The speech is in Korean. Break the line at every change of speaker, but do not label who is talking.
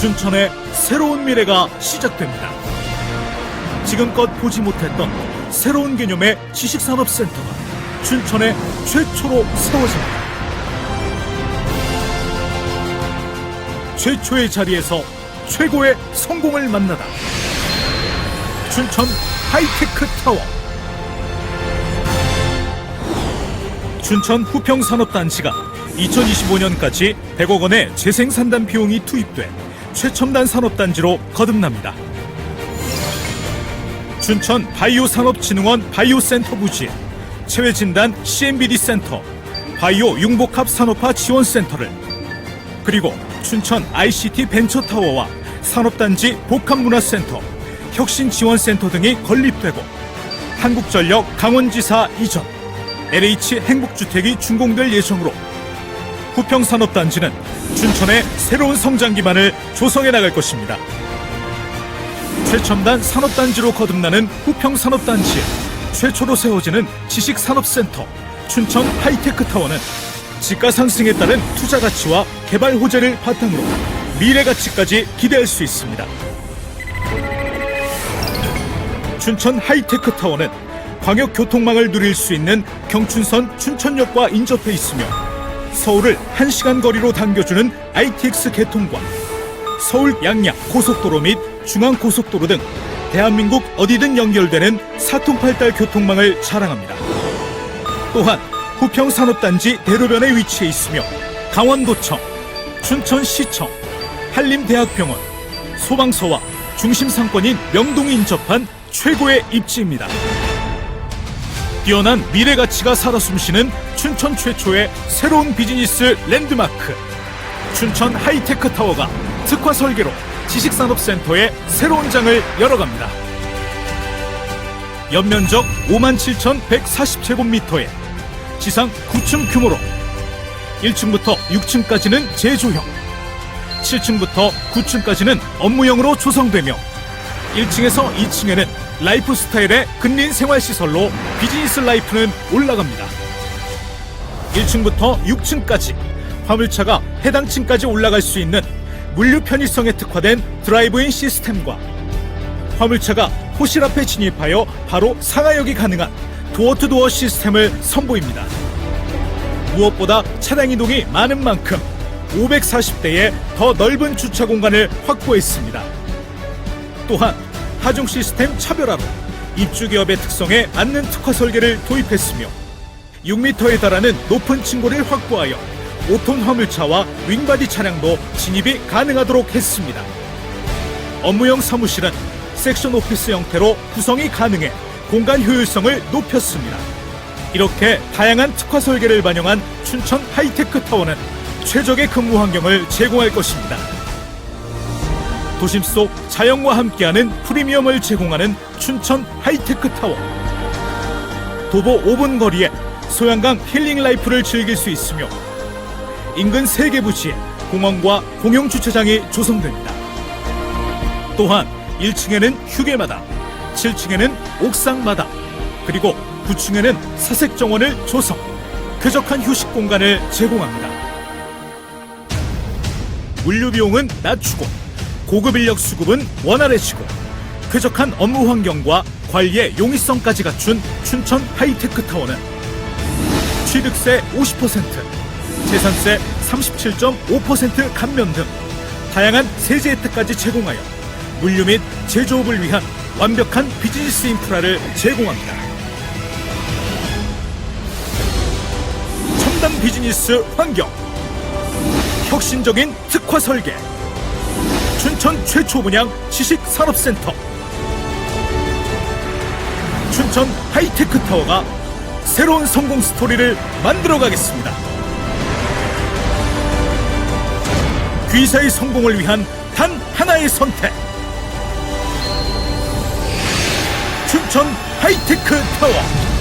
춘천의 새로운 미래가 시작됩니다. 지금껏 보지 못했던 새로운 개념의 지식산업센터가 춘천에 최초로 세워집니다. 최초의 자리에서 최고의 성공을 만나다. 춘천 하이테크 타워. 춘천 후평산업단지가 2025년까지 100억 원의 재생산단 비용이 투입돼 최첨단 산업단지로 거듭납니다. 춘천 바이오산업진흥원 바이오센터 부지에 체외진단 CMBD 센터, 바이오 융복합 산업화 지원센터를 그리고 춘천 ICT 벤처타워와 산업단지 복합문화센터, 혁신지원센터 등이 건립되고 한국전력 강원지사 이전, LH 행복주택이 준공될 예정으로 후평산업단지는 춘천의 새로운 성장 기반을 조성해 나갈 것입니다. 최첨단 산업단지로 거듭나는 후평산업단지에 최초로 세워지는 지식산업센터 춘천 하이테크타워는 지가 상승에 따른 투자 가치와 개발 호재를 바탕으로 미래 가치까지 기대할 수 있습니다. 춘천 하이테크타워는 광역 교통망을 누릴 수 있는 경춘선 춘천역과 인접해 있으며 서울을 1시간 거리로 당겨주는 ITX 개통과 서울 양양 고속도로 및 중앙고속도로 등 대한민국 어디든 연결되는 사통팔달 교통망을 자랑합니다. 또한 후평산업단지 대로변에 위치해 있으며 강원도청, 춘천시청, 한림대학병원, 소방서와 중심 상권인 명동이 인접한 최고의 입지입니다. 뛰어난 미래 가치가 살아 숨쉬는 춘천 최초의 새로운 비즈니스 랜드마크 춘천 하이테크 타워가 특화 설계로 지식산업센터의 새로운 장을 열어갑니다. 연면적 57,140제곱미터에 지상 9층 규모로 1층부터 6층까지는 제조형, 7층부터 9층까지는 업무형으로 조성되며 1층에서 2층에는 라이프 스타일의 근린 생활시설로 비즈니스 라이프는 올라갑니다. 1층부터 6층까지 화물차가 해당 층까지 올라갈 수 있는 물류 편의성에 특화된 드라이브인 시스템과 화물차가 호실 앞에 진입하여 바로 상하역이 가능한 도어투도어 시스템을 선보입니다. 무엇보다 차량 이동이 많은 만큼 540대의 더 넓은 주차 공간을 확보했습니다. 또한 하중 시스템 차별화로 입주 기업의 특성에 맞는 특화 설계를 도입했으며 6m에 달하는 높은 층고를 확보하여 5톤 화물차와 윙바디 차량도 진입이 가능하도록 했습니다. 업무용 사무실은 섹션 오피스 형태로 구성이 가능해 공간 효율성을 높였습니다. 이렇게 다양한 특화 설계를 반영한 춘천 하이테크 타워는 최적의 근무 환경을 제공할 것입니다. 도심 속 자연과 함께하는 프리미엄을 제공하는 춘천 하이테크 타워. 도보 5분 거리에 소양강 힐링 라이프를 즐길 수 있으며 인근 세개 부지에 공원과 공용 주차장이 조성됩니다. 또한 1층에는 휴게마당, 7층에는 옥상마당, 그리고 9층에는 사색 정원을 조성, 쾌적한 휴식 공간을 제공합니다. 물류 비용은 낮추고 고급 인력 수급은 원활해지고 쾌적한 업무 환경과 관리의 용이성까지 갖춘 춘천 하이테크 타워는 취득세 50%, 재산세 37.5% 감면 등 다양한 세제 혜택까지 제공하여 물류 및 제조업을 위한 완벽한 비즈니스 인프라를 제공합니다. 첨단 비즈니스 환경, 혁신적인 특화 설계, 춘천 최초 분양 지식 산업센터, 춘천 하이테크 타워가 새로운 성공 스토리를 만들어 가겠습니다. 귀사의 성공을 위한 단 하나의 선택. 춘천 하이테크 타워.